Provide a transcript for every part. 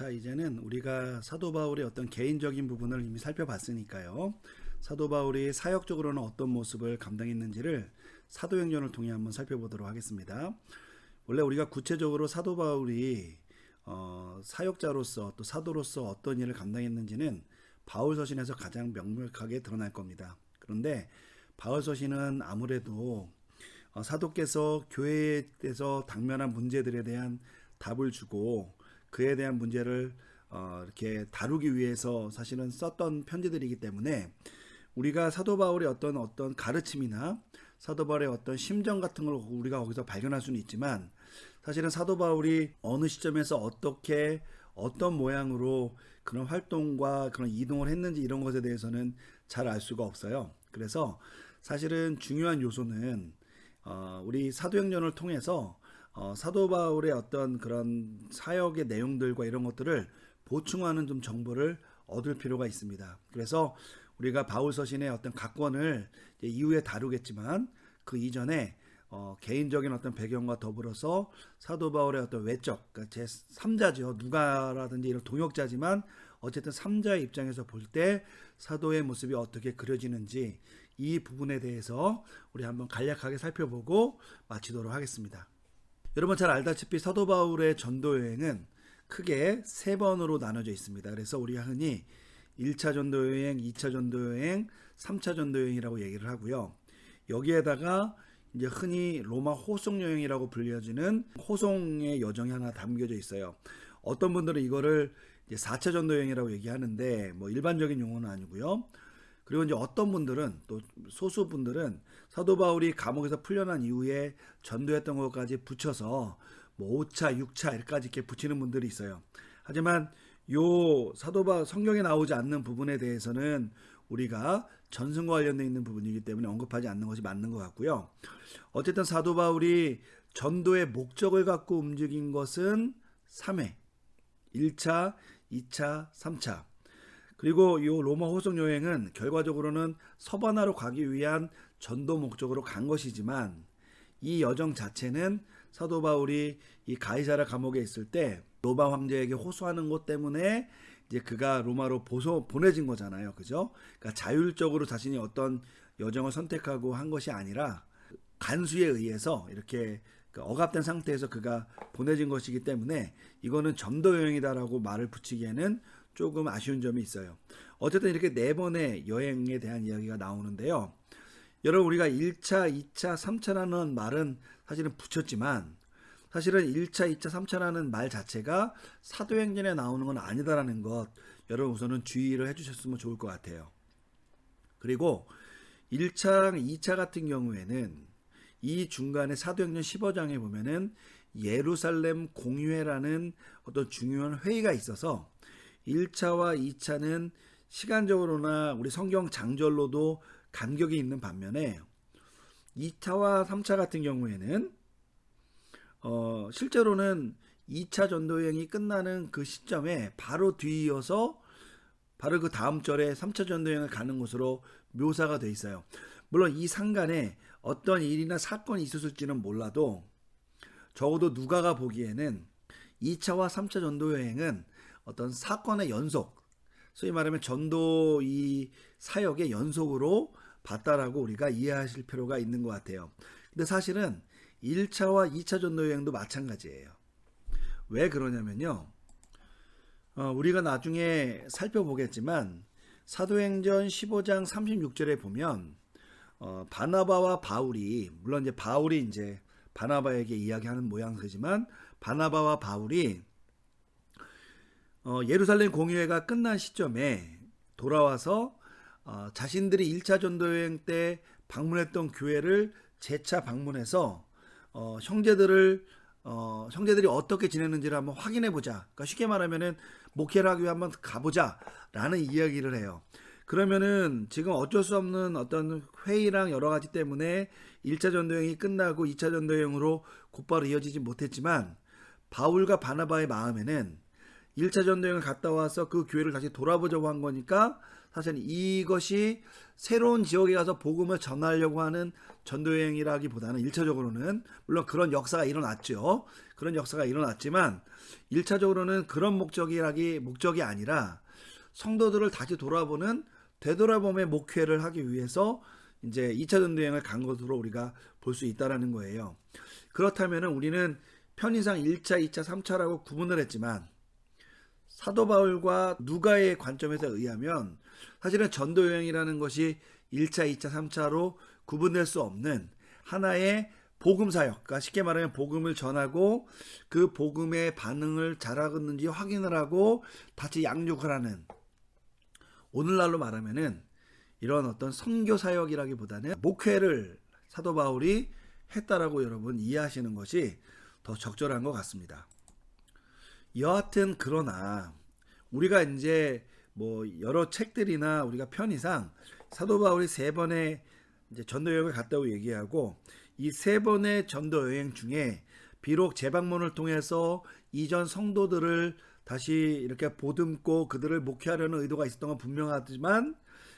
자, 이제는 우리가 사도 바울의 어떤 개인적인 부분을 이미 살펴봤으니까요. 사도 바울이 사역적으로는 어떤 모습을 감당했는지를 사도행전을 통해 한번 살펴보도록 하겠습니다. 원래 우리가 구체적으로 사도 바울이 어, 사역자로서 또 사도로서 어떤 일을 감당했는지는 바울 서신에서 가장 명백하게 드러날 겁니다. 그런데 바울 서신은 아무래도 어, 사도께서 교회에 대해서 당면한 문제들에 대한 답을 주고 그에 대한 문제를 어, 이렇게 다루기 위해서 사실은 썼던 편지들이기 때문에 우리가 사도 바울의 어떤 어떤 가르침이나 사도 바울의 어떤 심정 같은 걸 우리가 거기서 발견할 수는 있지만 사실은 사도 바울이 어느 시점에서 어떻게 어떤 모양으로 그런 활동과 그런 이동을 했는지 이런 것에 대해서는 잘 알 수가 없어요. 그래서 사실은 중요한 요소는 어, 우리 사도행전을 통해서 어, 사도 바울의 어떤 그런 사역의 내용들과 이런 것들을 보충하는 좀 정보를 얻을 필요가 있습니다. 그래서 우리가 바울 서신의 어떤 각권을 이후에 다루겠지만 그 이전에 어, 개인적인 어떤 배경과 더불어서 사도 바울의 어떤 외적, 그러니까 제 3자죠. 누가라든지 이런 동역자지만 어쨌든 3자의 입장에서 볼 때 사도의 모습이 어떻게 그려지는지 이 부분에 대해서 우리 한번 간략하게 살펴보고 마치도록 하겠습니다. 여러분 잘 알다시피 사도 바울의 전도 여행은 크게 세 번으로 나눠져 있습니다. 그래서 우리가 흔히 1차 전도 여행, 2차 전도 여행, 3차 전도 여행이라고 얘기를 하고요. 여기에다가 이제 흔히 로마 호송 여행이라고 불려지는 호송의 여정이 하나 담겨져 있어요. 어떤 분들은 이거를 이제 4차 전도 여행이라고 얘기하는데 뭐 일반적인 용어는 아니고요. 그리고 이제 어떤 분들은 또 소수 분들은 사도 바울이 감옥에서 풀려난 이후에 전도했던 것까지 붙여서 뭐 5차, 6차 이렇게까지 이렇게 붙이는 분들이 있어요. 하지만 요 사도 바 성경에 나오지 않는 부분에 대해서는 우리가 전승과 관련되어 있는 부분이기 때문에 언급하지 않는 것이 맞는 것 같고요. 어쨌든 사도 바울이 전도의 목적을 갖고 움직인 것은 3회. 1차, 2차, 3차. 그리고 이 로마 호송 여행은 결과적으로는 서바나로 가기 위한 전도 목적으로 간 것이지만 이 여정 자체는 사도 바울이 이 가이사라 감옥에 있을 때 로마 황제에게 호소하는 것 때문에 이제 그가 로마로 보소, 보내진 거잖아요. 그죠? 그러니까 자율적으로 자신이 어떤 여정을 선택하고 한 것이 아니라 간수에 의해서 이렇게 그 억압된 상태에서 그가 보내진 것이기 때문에 이거는 전도 여행이다라고 말을 붙이기에는 조금 아쉬운 점이 있어요. 어쨌든 이렇게 네 번의 여행에 대한 이야기가 나오는데요. 여러분 우리가 1차, 2차, 3차라는 말은 사실은 붙였지만 사실은 1차, 2차, 3차라는 말 자체가 사도행전에 나오는 건 아니다라는 것 여러분 우선은 주의를 해주셨으면 좋을 것 같아요. 그리고 1차, 2차 같은 경우에는 이 중간에 사도행전 15장에 보면은 예루살렘 공유회라는 어떤 중요한 회의가 있어서 1차와 2차는 시간적으로나 우리 성경 장절로도 간격이 있는 반면에 2차와 3차 같은 경우에는 어, 실제로는 2차 전도 여행이 끝나는 그 시점에 바로 뒤이어서 바로 그 다음 절에 3차 전도 여행을 가는 것으로 묘사가 돼 있어요. 물론 이 상간에 어떤 일이나 사건이 있었을지는 몰라도 적어도 누가가 보기에는 2차와 3차 전도 여행은 어떤 사건의 연속, 소위 말하면 전도 이 사역의 연속으로 봤다라고 우리가 이해하실 필요가 있는 것 같아요. 근데 사실은 1차와 2차 전도 여행도 마찬가지예요. 왜 그러냐면요. 어, 우리가 나중에 살펴보겠지만 사도행전 15장 36절에 보면 어, 바나바와 바울이 물론 이제 바울이 이제 바나바에게 이야기하는 모양새지만 바나바와 바울이 어, 예루살렘 공유회가 끝난 시점에 돌아와서 어, 자신들이 1차 전도여행 때 방문했던 교회를 재차 방문해서 어, 형제들을 어, 형제들이 어떻게 지내는지를 한번 확인해 보자. 그러니까 쉽게 말하면은 목회를 하기 위해 한번 가보자라는 이야기를 해요. 그러면은 지금 어쩔 수 없는 어떤 회의랑 여러 가지 때문에 1차 전도여행이 끝나고 2차 전도여행으로 곧바로 이어지지 못했지만 바울과 바나바의 마음에는 1차 전도여행을 갔다 와서 그 교회를 다시 돌아보자고 한 거니까 사실 이것이 새로운 지역에 가서 복음을 전하려고 하는 전도여행이라기보다는 1차적으로는 물론 그런 역사가 일어났죠. 그런 역사가 일어났지만 1차적으로는 그런 목적이라기 목적이 아니라 성도들을 다시 돌아보는 되돌아봄의 목회를 하기 위해서 이제 2차 전도여행을 간 것으로 우리가 볼 수 있다라는 거예요. 그렇다면 우리는 편의상 1차, 2차, 3차라고 구분을 했지만 사도 바울과 누가의 관점에서 의하면 사실은 전도 여행이라는 것이 1차, 2차, 3차로 구분될 수 없는 하나의 복음 사역, 그러니까 쉽게 말하면 복음을 전하고 그 복음의 반응을 잘하고 있는지 확인을 하고 다시 양육을 하는 오늘날로 말하면은 이런 어떤 선교 사역이라기보다는 목회를 사도 바울이 했다라고 여러분 이해하시는 것이 더 적절한 것 같습니다. 여하튼 그러나 우리가 이제 뭐 여러 책들이나 우리가 편의상 사도 바울이 세 번의 전도 여행을 갔다고 얘기하고 이 세 번의 전도 여행 중에 비록 재방문을 통해서 이전 성도들을 다시 이렇게 보듬고 그들을 목회하려는 의도가 있었던 건 분명하지만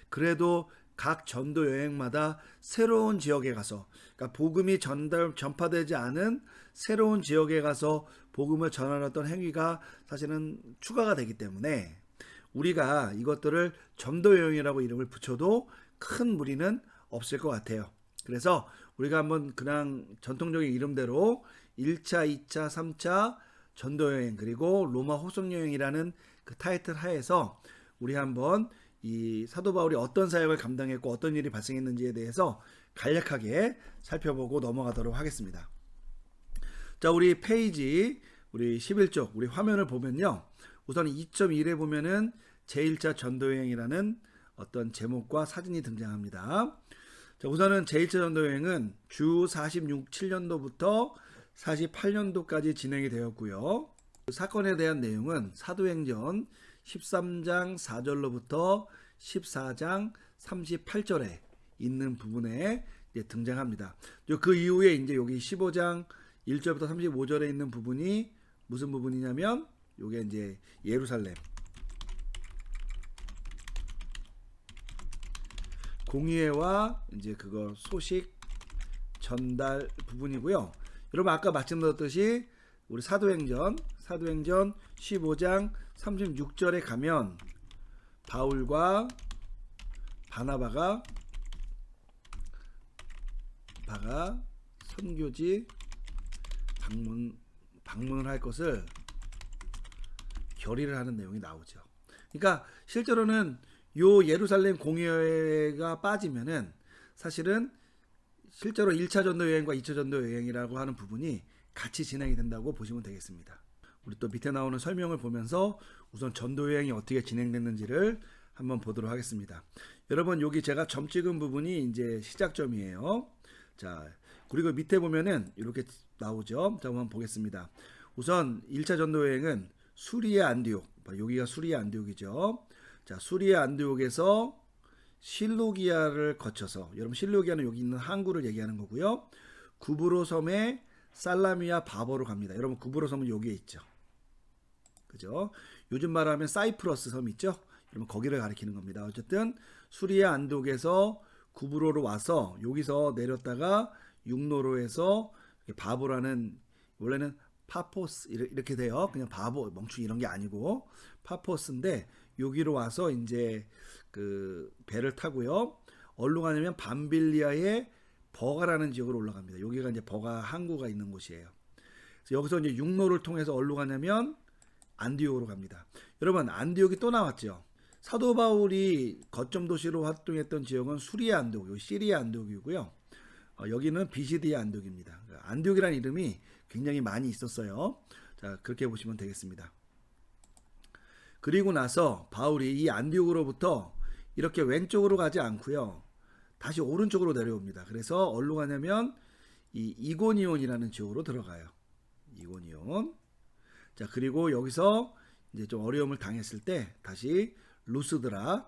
그래도 각 전도 여행마다 새로운 지역에 가서 그러니까 복음이 전달 전파되지 않은 새로운 지역에 가서 복음을 전하였던 행위가 사실은 추가가 되기 때문에 우리가 이것들을 전도 여행이라고 이름을 붙여도 큰 무리는 없을 것 같아요. 그래서 우리가 한번 그냥 전통적인 이름대로 1차, 2차, 3차 전도 여행 그리고 로마 호성 여행이라는 그 타이틀 하에서 우리 한번 이 사도 바울이 어떤 사역을 감당했고 어떤 일이 발생했는지에 대해서 간략하게 살펴보고 넘어가도록 하겠습니다. 자, 우리 페이지 우리 11쪽 우리 화면을 보면요. 우선 2.1에 보면은 제1차 전도여행이라는 어떤 제목과 사진이 등장합니다. 자, 우선은 제1차 전도여행은 주 46, 7년도부터 48년도까지 진행이 되었고요. 그 사건에 대한 내용은 사도행전 13장 4절로부터 14장 38절에 있는 부분에 등장합니다. 그 이후에 이제 여기 15장 1절부터 35절에 있는 부분이 무슨 부분이냐면 요게 이제 예루살렘 공의회와 이제 그거 소식 전달 부분이고요. 여러분 아까 말씀드렸듯이 우리 사도행전 사도행전 15장 36절에 가면 바울과 바나바가 바가 선교지 방문 방문을 할 것을 결의를 하는 내용이 나오죠. 그러니까 실제로는 요 예루살렘 공회가 빠지면은 사실은 실제로 1차 전도 여행과 2차 전도 여행이라고 하는 부분이 같이 진행이 된다고 보시면 되겠습니다. 우리 또 밑에 나오는 설명을 보면서 우선 전도 여행이 어떻게 진행됐는지를 한번 보도록 하겠습니다. 여러분 여기 제가 점 찍은 부분이 이제 시작점이에요. 자, 그리고 밑에 보면은 이렇게 나오죠. 자, 한번 보겠습니다. 우선 1차 전도 여행은 수리아 안디옥. 여기가 수리아 안디옥이죠. 자, 수리아 안디옥에서 실루기아를 거쳐서 여러분 실루기아는 여기 있는 항구를 얘기하는 거고요. 구브로 섬에 살라미아 바보로 갑니다. 여러분 구브로 섬은 여기에 있죠. 그죠? 요즘 말하면 사이프러스 섬 있죠? 여러분 거기를 가리키는 겁니다. 어쨌든 수리아 안독에서 구브로로 와서 여기서 내렸다가 육로로에서 바보라는 원래는 파포스 이렇게 돼요. 그냥 바보 멍충 이런 게 아니고 파포스인데 여기로 와서 이제 그 배를 타고요. 어디로 가냐면 밤빌리아의 버가라는 지역으로 올라갑니다. 여기가 이제 버가 항구가 있는 곳이에요. 그래서 여기서 이제 육로를 통해서 어디로 가냐면 안디옥으로 갑니다. 여러분 안디옥이 또 나왔죠. 사도 바울이 거점 도시로 활동했던 지역은 수리아 안디옥, 시리아 안디옥이고요. 어, 여기는 비시디아 안디옥입니다. 안디옥이라는 이름이 굉장히 많이 있었어요. 자 그렇게 보시면 되겠습니다. 그리고 나서 바울이 이 안디옥으로부터 이렇게 왼쪽으로 가지 않고요. 다시 오른쪽으로 내려옵니다. 그래서 어디로 가냐면 이 이고니온이라는 지역으로 들어가요. 이고니온. 자, 그리고 여기서 이제 좀 어려움을 당했을 때 다시 루스드라로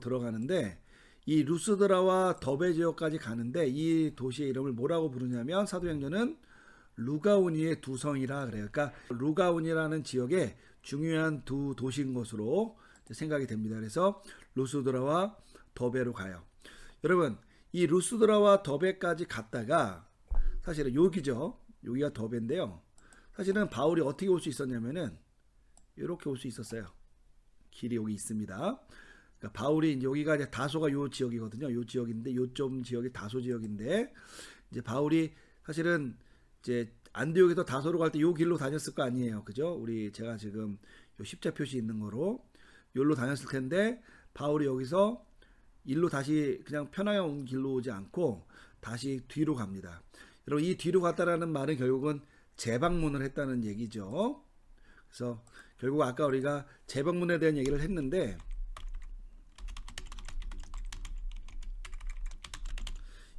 들어가는데 이 루스드라와 더베 지역까지 가는데 이 도시의 이름을 뭐라고 부르냐면 사도행전은 루가오니의 두 성이라 그래요. 그러니까 루가오니라는 지역에 중요한 두 도시인 것으로 생각이 됩니다. 그래서 루스드라와 더베로 가요. 여러분 이 루스드라와 더베까지 갔다가 사실은 여기죠. 여기가 더베인데요. 사실은 바울이 어떻게 올 수 있었냐면은 이렇게 올 수 있었어요. 길이 여기 있습니다. 그러니까 바울이 이제 여기가 이제 다소가 요 지역이거든요. 요 지역인데 요점 지역이 다소 지역인데 이제 바울이 사실은 이제 안디옥에서 다소로 갈 때 요 길로 다녔을 거 아니에요. 그죠? 우리 제가 지금 요 십자 표시 있는 거로 요로 다녔을 텐데 바울이 여기서 일로 다시 그냥 편하게 온 길로 오지 않고 다시 뒤로 갑니다. 여러분 이 뒤로 갔다라는 말은 결국은 재방문을 했다는 얘기죠. 그래서 결국 아까 우리가 재방문에 대한 얘기를 했는데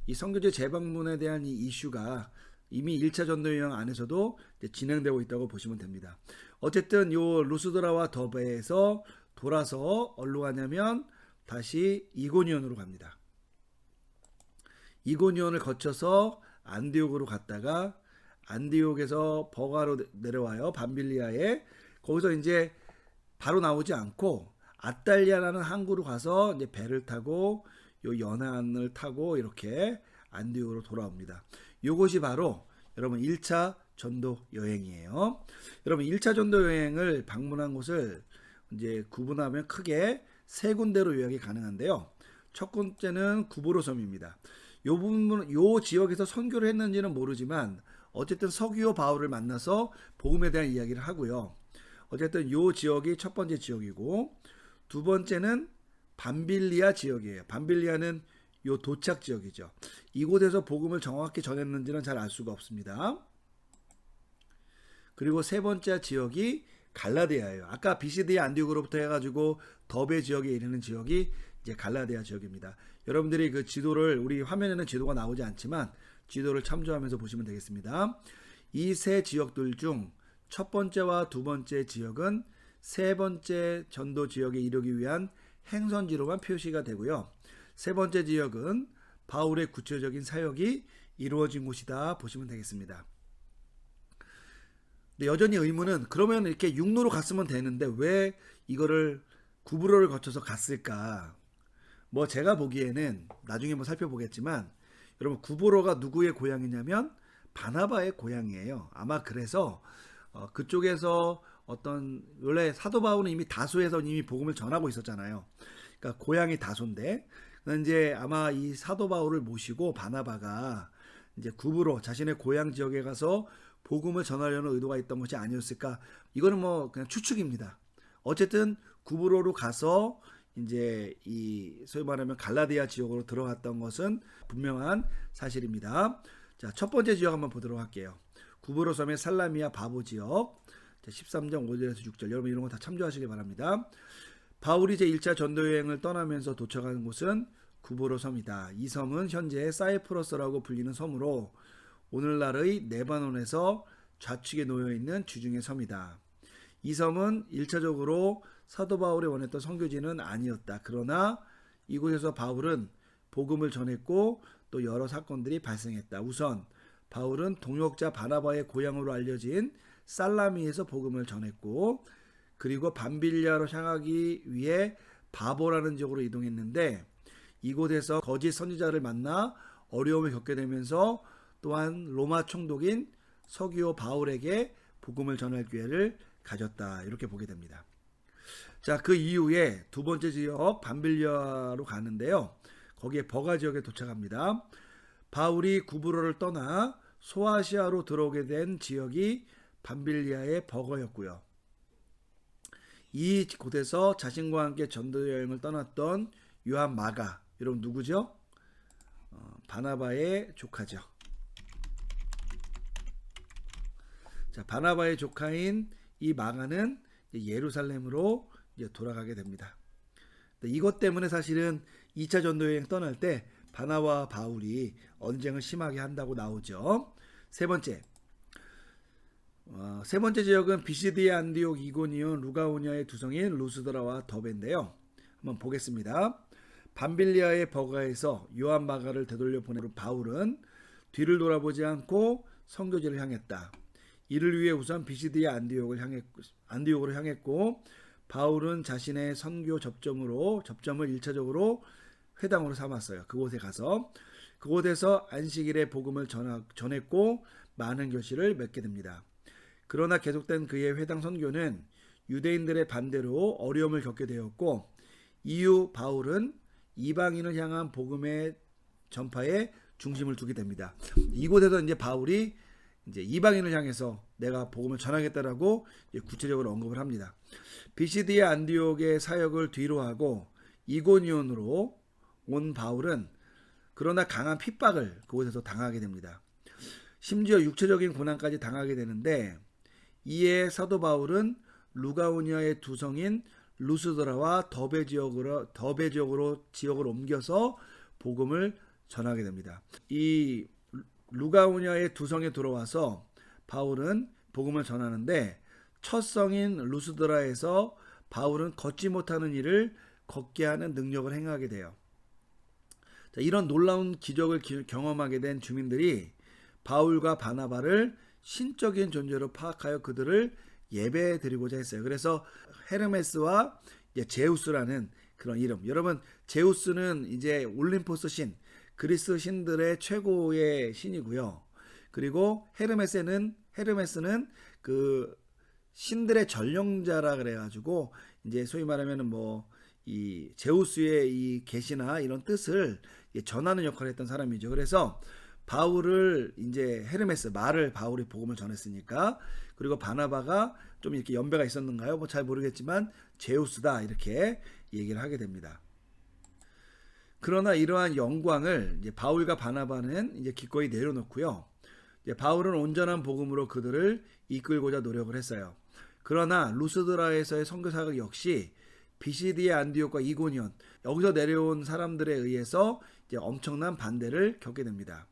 이 선교제 재방문에 대한 이 이슈가 이미 1차 전도 여행 안에서도 진행되고 있다고 보시면 됩니다. 어쨌든 요 루스드라와 더베에서 돌아서 어디로 가냐면 다시 이고니온으로 갑니다. 이고니온을 거쳐서 안디옥으로 갔다가 안디옥에서 버가로 내려와요. 밤빌리아에 거기서 이제 바로 나오지 않고 아달리아라는 항구로 가서 이제 배를 타고 요 연안을 타고 이렇게 안디옥으로 돌아옵니다. 요것이 바로 여러분 1차 전도 여행이에요. 여러분 1차 전도 여행을 방문한 곳을 이제 구분하면 크게 세 군데로 요약이 가능한데요. 첫 번째는 구보로 섬입니다. 요 부분 요 지역에서 선교를 했는지는 모르지만 어쨌든 서기오 바울을 만나서 복음에 대한 이야기를 하고요. 어쨌든 요 지역이 첫 번째 지역이고 두 번째는 밤빌리아 지역이에요. 밤빌리아는 요 도착 지역이죠. 이곳에서 복음을 정확히 전했는지는 잘 알 수가 없습니다. 그리고 세 번째 지역이 갈라디아예요. 아까 비시드의 안디옥으로부터 해가지고 더베 지역에 이르는 지역이 이제 갈라디아 지역입니다. 여러분들이 그 지도를 우리 화면에는 지도가 나오지 않지만 지도를 참조하면서 보시면 되겠습니다. 이 세 지역들 중 첫 번째와 두 번째 지역은 세 번째 전도 지역에 이르기 위한 행선지로만 표시가 되고요. 세 번째 지역은 바울의 구체적인 사역이 이루어진 곳이다 보시면 되겠습니다. 근데 여전히 의문은 그러면 이렇게 육로로 갔으면 되는데 왜 이거를 구브로를 거쳐서 갔을까? 뭐 제가 보기에는 나중에 뭐 살펴보겠지만 여러분 구브로가 누구의 고향이냐면 바나바의 고향이에요. 아마 그래서 어, 그쪽에서 어떤 원래 사도 바울은 이미 다소에서 이미 복음을 전하고 있었잖아요. 그러니까 고향이 다소인데 이제 아마 이 사도 바울을 모시고 바나바가 이제 구브로 자신의 고향 지역에 가서 복음을 전하려는 의도가 있던 것이 아니었을까? 이거는 뭐 그냥 추측입니다. 어쨌든 구브로로 가서 이제 이 소위 말하면 갈라디아 지역으로 들어갔던 것은 분명한 사실입니다. 자, 첫 번째 지역 한번 보도록 할게요. 구브로 섬의 살라미아 바보 지역. 13장 5절에서 6절. 여러분 이런 거 다 참조하시기 바랍니다. 바울이 제 1차 전도 여행을 떠나면서 도착하는 곳은 구브로 섬이다. 이 섬은 현재 사이프러스라고 불리는 섬으로 오늘날의 네바논에서 좌측에 놓여 있는 주중의 섬이다. 이 섬은 1차적으로 사도 바울이 원했던 선교지는 아니었다. 그러나 이곳에서 바울은 복음을 전했고 또 여러 사건들이 발생했다. 우선 바울은 동역자 바나바의 고향으로 알려진 살라미에서 복음을 전했고 그리고 밤빌리아로 향하기 위해 바보라는 지역으로 이동했는데 이곳에서 거짓 선지자를 만나 어려움을 겪게 되면서 또한 로마 총독인 서기오 바울에게 복음을 전할 기회를 가졌다. 이렇게 보게 됩니다. 자, 그 이후에 두 번째 지역 밤빌리아로 가는데요. 거기에 버가 지역에 도착합니다. 바울이 구브로를 떠나 소아시아로 들어오게 된 지역이 밤빌리아의 버거였고요. 이 곳에서 자신과 함께 전도 여행을 떠났던 요한 마가, 여러분 누구죠? 어, 바나바의 조카죠. 자, 바나바의 조카인 이 마가는 예루살렘으로 이제 돌아가게 됩니다. 이것 때문에 사실은 2차 전도 여행 떠날 때 바나와 바울이 언쟁을 심하게 한다고 나오죠. 세 번째. 어, 세 번째 지역은 비시디의 안디옥, 이고니온, 루가오니아의 두 성인 루스드라와 더베인데요. 한번 보겠습니다. 밤빌리아의 버가에서 요한 마가를 되돌려 보내는 바울은 뒤를 돌아보지 않고 성교지를 향했다. 이를 위해 우선 비시드의 안디옥을 향했고 안디옥으로 향했고 바울은 자신의 선교 접점으로 접점을 일차적으로 회당으로 삼았어요. 그곳에 가서 그곳에서 안식일의 복음을 전하, 전했고 많은 교실을 맺게 됩니다. 그러나 계속된 그의 회당 선교는 유대인들의 반대로 어려움을 겪게 되었고 이후 바울은 이방인을 향한 복음의 전파에 중심을 두게 됩니다. 이곳에서 이제 바울이 이제 이방인을 향해서 내가 복음을 전하겠다라고 구체적으로 언급을 합니다. 비시디의 안디옥의 사역을 뒤로하고 이고니온으로 온 바울은 그러나 강한 핍박을 그곳에서 당하게 됩니다. 심지어 육체적인 고난까지 당하게 되는데 이에 사도 바울은 루가오니아의 두 성인 루스드라와 더베 지역으로 더베 지역으로 지역을 옮겨서 복음을 전하게 됩니다. 이 루가오니아의 두 성에 들어와서 바울은 복음을 전하는데 첫 성인 루스드라에서 바울은 걷지 못하는 일을 걷게 하는 능력을 행하게 돼요. 자, 이런 놀라운 기적을 기- 경험하게 된 주민들이 바울과 바나바를 신적인 존재로 파악하여 그들을 예배 드리고자 했어요. 그래서 헤르메스와 제우스라는 그런 이름. 여러분, 제우스는 이제 올림포스 신, 그리스 신들의 최고의 신이고요. 그리고 헤르메스는 헤르메스는 그 신들의 전령자라 그래가지고 이제 소위 말하면은 뭐 이 제우스의 이 계시나 이런 뜻을 전하는 역할을 했던 사람이죠. 그래서 바울을 이제 헤르메스 말을 바울이 복음을 전했으니까 그리고 바나바가 좀 이렇게 연배가 있었는가요? 뭐 잘 모르겠지만 제우스다 이렇게 얘기를 하게 됩니다. 그러나 이러한 영광을 이제 바울과 바나바는 이제 기꺼이 내려놓고요. 이제 바울은 온전한 복음으로 그들을 이끌고자 노력을 했어요. 그러나 루스드라에서의 선교 사역 역시 비시디의 안디옥과 이고니온 여기서 내려온 사람들에 의해서 이제 엄청난 반대를 겪게 됩니다.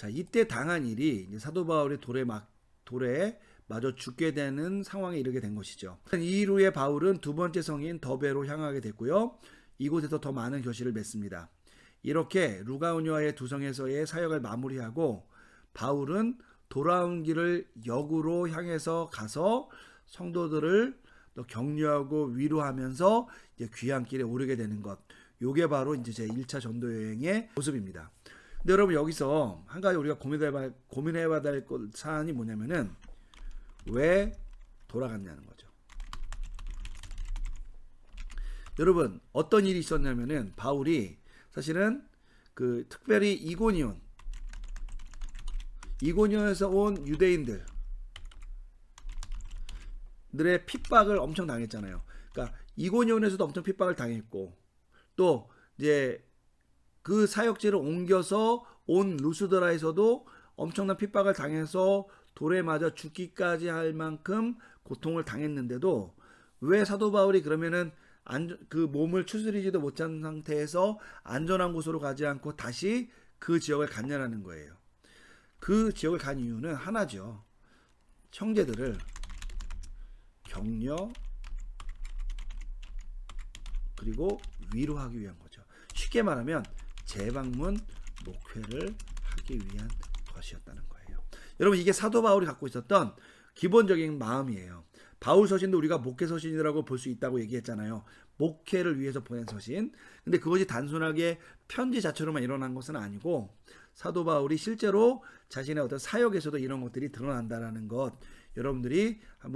자, 이때 당한 일이 사도 바울이 돌에 막 돌에 마저 죽게 되는 상황에 이르게 된 것이죠. 이 이후에 바울은 두 번째 성인 더베로 향하게 됐고요. 이곳에서 더 많은 교실을 맺습니다. 이렇게 루가오니아의 두 성에서의 사역을 마무리하고 바울은 돌아온 길을 역으로 향해서 가서 성도들을 또 격려하고 위로하면서 귀한 길에 오르게 되는 것. 요게 바로 이제 제 1차 전도 여행의 모습입니다. 근데 여러분 여기서 한 가지 우리가 고민해봐 고민해봐야 될 것- 사안이 뭐냐면은 왜 돌아갔냐는 거죠. 여러분 어떤 일이 있었냐면은 바울이 사실은 그 특별히 이고니온 이고니온에서 온 유대인들 들의 핍박을 엄청 당했잖아요. 그러니까 이고니온에서도 엄청 핍박을 당했고 또 이제 그 사역지를 옮겨서 온 루스드라에서도 엄청난 핍박을 당해서 돌에 맞아 죽기까지 할 만큼 고통을 당했는데도 왜 사도 바울이 그러면은 안, 그 몸을 추스리지도 못한 상태에서 안전한 곳으로 가지 않고 다시 그 지역을 갔냐라는 거예요. 그 지역을 간 이유는 하나죠. 형제들을 격려 그리고 위로하기 위한 거죠. 쉽게 말하면 재방문 목회를 하기 위한 것이었다는 거예요. 여러분 이게 사도 바울이 갖고 있었던 기본적인 마음이에요. 바울 서신도 우리가 목회 서신이라고 볼 수 있다고 얘기했잖아요. 목회를 위해서 보낸 서신. 근데 그것이 단순하게 편지 자체로만 일어난 것은 아니고 사도 바울이 실제로 자신의 어떤 사역에서도 이런 것들이 드러난다라는 것 여러분들이 한번